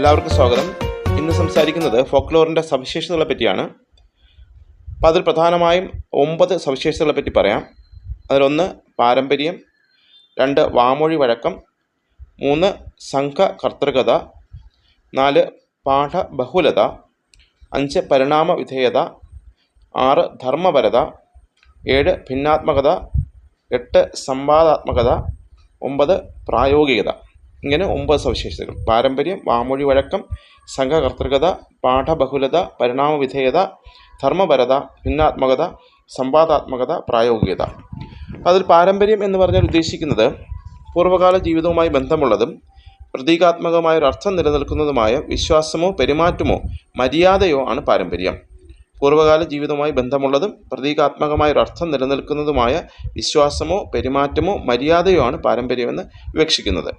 എല്ലാവർക്കും സ്വാഗതം. ഇന്ന് സംസാരിക്കുന്നത് ഫോക്ലോറിന്റെ സവിശേഷതകളെ പറ്റിയാണ്. അപ്പം അതിൽ പ്രധാനമായും ഒമ്പത് സവിശേഷതകളെ പറ്റി പറയാം. അതിലൊന്ന് പാരമ്പര്യം രണ്ട് വാമൊഴി വഴക്കം മൂന്ന് സംഘ കർത്തൃകത നാല് പാഠബഹുലത അഞ്ച് പരിണാമ വിധേയത ആറ് ധർമ്മപരത ഏഴ് ഭിന്നാത്മകത എട്ട് സംവാദാത്മകത ഒമ്പത് പ്രായോഗികത. ഇങ്ങനെ ഒമ്പത് സവിശേഷതകൾ. പാരമ്പര്യം വാമൊഴി വഴക്കം സംഘകർത്തൃകത പാഠബഹുലത പരിണാമവിധേയത ധർമ്മപരത ഭിന്നാത്മകത സംവാദാത്മകത പ്രായോഗികത. അതിൽ പാരമ്പര്യം എന്ന് പറഞ്ഞാൽ ഉദ്ദേശിക്കുന്നത് പൂർവകാല ജീവിതവുമായി ബന്ധമുള്ളതും പ്രതീകാത്മകമായ ഒരു അർത്ഥം നിലനിൽക്കുന്നതുമായ വിശ്വാസമോ പെരുമാറ്റമോ മര്യാദയോ ആണ് പാരമ്പര്യം. പൂർവകാല ജീവിതവുമായി ബന്ധമുള്ളതും പ്രതീകാത്മകമായ ഒരു അർത്ഥം നിലനിൽക്കുന്നതുമായ വിശ്വാസമോ പെരുമാറ്റമോ മര്യാദയോ ആണ് പാരമ്പര്യമെന്ന് വിവക്ഷിക്കുന്നത്.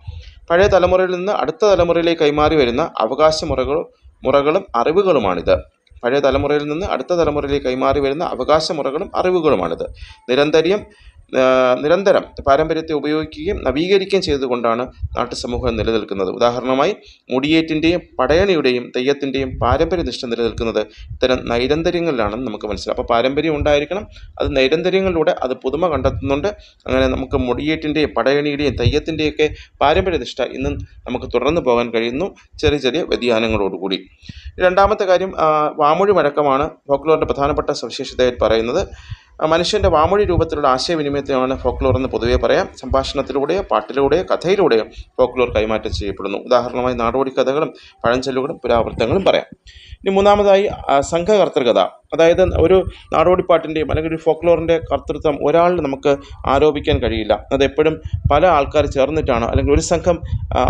പഴയ തലമുറയിൽ നിന്ന് അടുത്ത തലമുറയിലേക്ക് കൈമാറി വരുന്ന അവകാശ മുറകളും മുറകളും അറിവുകളുമാണിത്. പഴയ തലമുറയിൽ നിന്ന് അടുത്ത തലമുറയിലേക്ക് കൈമാറി വരുന്ന അവകാശ മുറകളും അറിവുകളുമാണിത്. നിരന്തരം നിരന്തരം പാരമ്പര്യത്തെ ഉപയോഗിക്കുകയും നവീകരിക്കുകയും ചെയ്തുകൊണ്ടാണ് നാട്ടുസമൂഹം നിലനിൽക്കുന്നത്. ഉദാഹരണമായി മുടിയേറ്റിന്റെയും പടയണിയുടെയും തെയ്യത്തിന്റെയും പാരമ്പര്യ നിഷ്ഠ നിലനിൽക്കുന്നത് ഇത്തരം നൈരന്തര്യങ്ങളിലാണെന്ന് നമുക്ക് മനസ്സിലാവും അപ്പോൾ പാരമ്പര്യം ഉണ്ടായിരിക്കണം അത് നൈരന്തര്യങ്ങളിലൂടെ അത് പുതുമ കണ്ടെത്തുന്നുണ്ട്. അങ്ങനെ നമുക്ക് മുടിയേറ്റിന്റെയും പടയണിയുടെയും തെയ്യത്തിന്റെയൊക്കെ പാരമ്പര്യ നിഷ്ഠ ഇന്നും നമുക്ക് തുടർന്നു പോകാൻ കഴിയുന്നു ചെറിയ ചെറിയ വ്യതിയാനങ്ങളോടുകൂടി. രണ്ടാമത്തെ കാര്യം വാമൊഴി മഴക്കമാണ് ഫോക്ലോറിന്റെ പ്രധാനപ്പെട്ട സവിശേഷതയായി പറയുന്നത്. മനുഷ്യന്റെ വാമൊഴി രൂപത്തിലുള്ള ആശയവിനിമയത്തെയാണ് ഫോക്ലോർ എന്ന് പൊതുവേ പറയാം. സംഭാഷണത്തിലൂടെയോ പാട്ടിലൂടെയോ കഥയിലൂടെയോ ഫോക്ലോർ കൈമാറ്റം ചെയ്യപ്പെടുന്നു. ഉദാഹരണമായി നാടോടി കഥകളും പഴഞ്ചൊല്ലുകളും പുരാവൃത്തങ്ങളും പറയാം. ഇനി മൂന്നാമതായി സംഘകർത്തൃകഥ. അതായത് ഒരു നാടോടിപ്പാട്ടിന്റെയും അല്ലെങ്കിൽ ഒരു ഫോക്ലോറിന്റെ കർത്തൃത്വം ഒരാളിൽ നമുക്ക് ആരോപിക്കാൻ കഴിയില്ല. അതെപ്പോഴും പല ആൾക്കാർ ചേർന്നിട്ടാണ് അല്ലെങ്കിൽ ഒരു സംഘം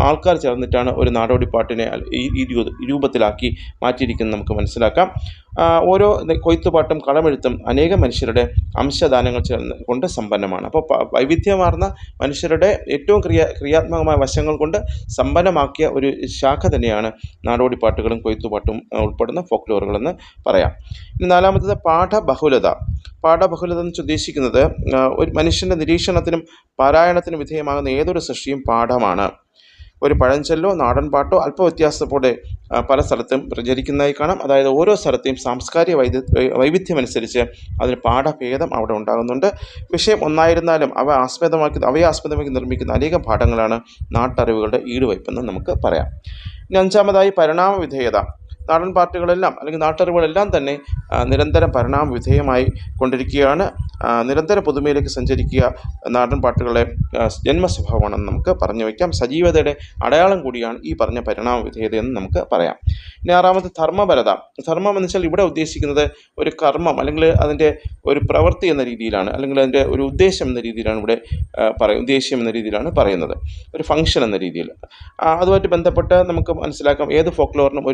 ആൾക്കാർ ചേർന്നിട്ടാണ് ഒരു നാടോടിപ്പാട്ടിനെ പാട്ടിനെ ഈ രൂപത്തിലാക്കി മാറ്റിയിരിക്കുന്നത് നമുക്ക് മനസ്സിലാക്കാം. ഓരോ കൊയ്ത്തുപാട്ടും കളമെഴുത്തും അനേകം മനുഷ്യരുടെ അംശദാനങ്ങൾ ചേർന്ന് കൊണ്ട് സമ്പന്നമാണ്. അപ്പോൾ വൈവിധ്യമാർന്ന മനുഷ്യരുടെ ഏറ്റവും ക്രിയ ക്രിയാത്മകമായ വശങ്ങൾ കൊണ്ട് സമ്പന്നമാക്കിയ ഒരു ശാഖ തന്നെയാണ് നാടോടിപ്പാട്ടുകളും കൊയ്ത്തുപാട്ടും ഉൾപ്പെടുന്ന ഫോക്ലോറുകളെന്ന് പറയാം. നാലാമത്തത് പാഠബഹുലത. പാഠബഹുലത എന്ന് ഉദ്ദേശിക്കുന്നത് ഒരു മനുഷ്യന്റെ നിരീക്ഷണത്തിനും പാരായണത്തിനും വിധേയമാകുന്ന ഏതൊരു സൃഷ്ടിയും പാഠമാണ്. ഒരു പഴഞ്ചൊല്ലോ നാടൻ പാട്ടോ അല്പ വ്യത്യാസത്തോടെ പല സ്ഥലത്തും പ്രചരിക്കുന്നതായി കാണാം. അതായത് ഓരോ സ്ഥലത്തെയും സാംസ്കാരിക വൈദ വൈവിധ്യമനുസരിച്ച് അതിന് പാഠഭേദം അവിടെ ഉണ്ടാകുന്നുണ്ട്. വിഷയം ഒന്നായിരുന്നാലും അവ ആസ്പദമാക്കി അവയെ ആസ്പദമാക്കി നിർമ്മിക്കുന്ന അനേകം പാഠങ്ങളാണ് നാട്ടറിവുകളുടെ ഈടുവയ്പ്പെന്ന് നമുക്ക് പറയാം. ഇനി അഞ്ചാമതായി പരിണാമ വിധേയത. നാടൻ പാർട്ടികളെല്ലാം അല്ലെങ്കിൽ നാട്ടറിവുകളെല്ലാം തന്നെ നിരന്തരം പരിണാമ വിധേയമായി കൊണ്ടിരിക്കുകയാണ്. നിരന്തര പുതുമയിലേക്ക് സഞ്ചരിക്കുക നാടൻ പാട്ടുകളെ ജന്മ ജന്മസ്വഭാവമാണെന്ന് നമുക്ക് പറഞ്ഞു വയ്ക്കാം. സജീവതയുടെ അടയാളം കൂടിയാണ് ഈ പറഞ്ഞ പരിണാമ വിധേയത എന്ന് നമുക്ക് പറയാം. ഇനി ആറാമത് ധർമ്മപരത ധർമ്മം എന്ന് വെച്ചാൽ ഇവിടെ ഉദ്ദേശിക്കുന്നത് ഒരു കർമ്മം അല്ലെങ്കിൽ അതിന്റെ ഒരു പ്രവൃത്തി എന്ന രീതിയിലാണ് അല്ലെങ്കിൽ അതിന്റെ ഒരു ഉദ്ദേശം എന്ന രീതിയിലാണ് ഇവിടെ പറയ ഉദ്ദേശ്യം എന്ന രീതിയിലാണ് പറയുന്നത്. ഒരു ഫംഗ്ഷൻ എന്ന രീതിയിൽ. അതുമായിട്ട് ബന്ധപ്പെട്ട് നമുക്ക് മനസ്സിലാക്കാം ഏത് ഫോക്ലോറിനും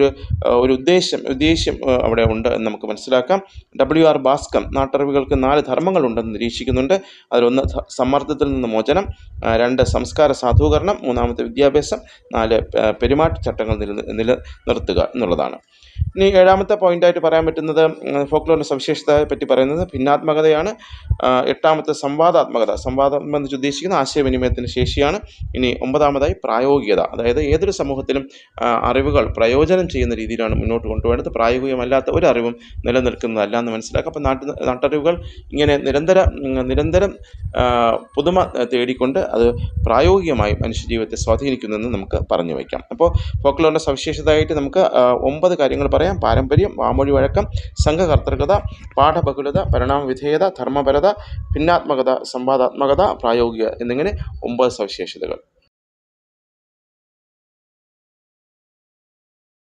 ഒരു ഒരു ഉദ്ദേശം ഉദ്ദേശ്യം അവിടെ ഉണ്ട് എന്ന് നമുക്ക് മനസ്സിലാക്കാം. ഡബ്ല്യു ആർ ബാസ്കം നാട്ടറിവുകൾക്ക് നാല് ധർമ്മങ്ങളുണ്ടെന്ന് നിരീക്ഷിക്കുന്നുണ്ട്. അതിലൊന്ന് സമ്മർദ്ദത്തിൽ നിന്ന് മോചനം രണ്ട് സംസ്കാര സാധൂകരണം മൂന്നാമത്തെ വിദ്യാഭ്യാസം നാല് പെരുമാറ്റച്ചട്ടങ്ങൾ നില നിലനിർത്തുക എന്നുള്ളതാണ്. ഇനി ഏഴാമത്തെ പോയിന്റായിട്ട് പറയാൻ പറ്റുന്നത് ഫോക്ലോറിന്റെ സവിശേഷതയെ പറ്റി പറയുന്നത് ഭിന്നാത്മകതയാണ്. എട്ടാമത്തെ സംവാദാത്മകത സംവാദം എന്ന് ഉദ്ദേശിക്കുന്ന ആശയവിനിമയത്തിന്റെ ശേഷിയാണ്. ഇനി ഒമ്പതാമതായി പ്രായോഗികത അതായത് ഏതൊരു സമൂഹത്തിലും അറിവുകൾ പ്രയോജനം ചെയ്യുന്ന രീതിയിലാണ് മുന്നോട്ട് കൊണ്ടുപോകേണ്ടത് പ്രായോഗികമല്ലാത്ത ഒരറിവും നിലനിൽക്കുന്നതല്ല എന്ന് മനസ്സിലാക്കാം അപ്പോൾ നാട്ടു നാട്ടറിവുകൾ ഇങ്ങനെ നിരന്തര നിരന്തരം പുതുമ തേടിക്കൊണ്ട് അത് പ്രായോഗികമായി മനുഷ്യജീവിതത്തെ സ്വാധീനിക്കുന്നെന്ന് നമുക്ക് പറഞ്ഞു വയ്ക്കാം. അപ്പോൾ ഫോക്ലോറിന്റെ സവിശേഷതയായിട്ട് നമുക്ക് ഒമ്പത് കാര്യങ്ങൾ പറയാം. പാരമ്പര്യം വാമൊഴി വഴക്കം സംഘകർത്തൃകത പാഠബഹുലത പരിണാമവിധേയത ധർമ്മപരത ഭിന്നാത്മകത സംവാദാത്മകത പ്രായോഗിക എന്നിങ്ങനെ ഒമ്പത് സവിശേഷതകൾ.